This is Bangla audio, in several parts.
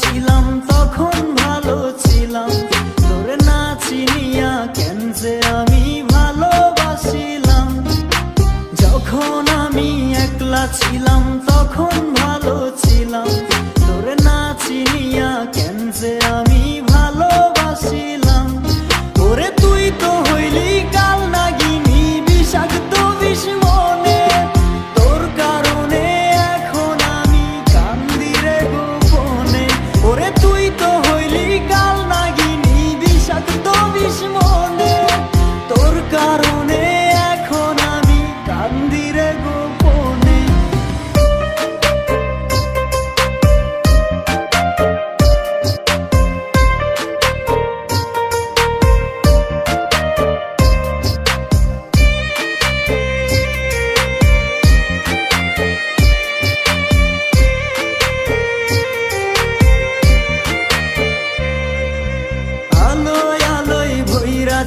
ছিলাম, তখন ভালো ছিলাম। তোর না চিনিয়া কেন যে আমি ভালোবাসিলাম? যখন আমি একলা ছিলাম, তখন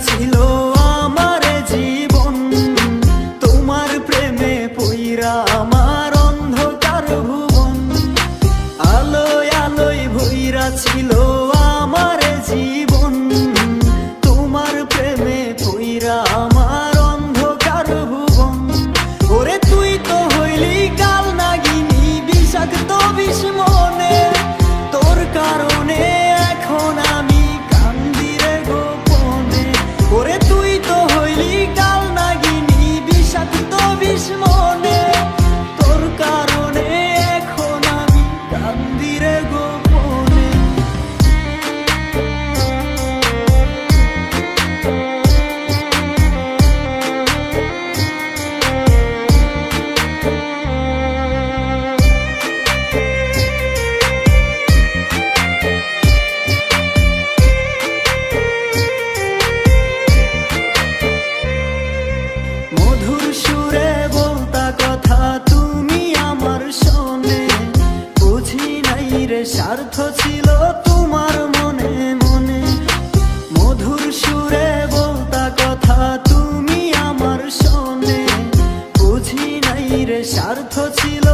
ছিল আমার জীবন। তোমার প্রেমে পইরা আমার অন্ধকার ভুবন। আলোয় আলোয় ভইরা ছিল আমার জীবন। 笑得脱去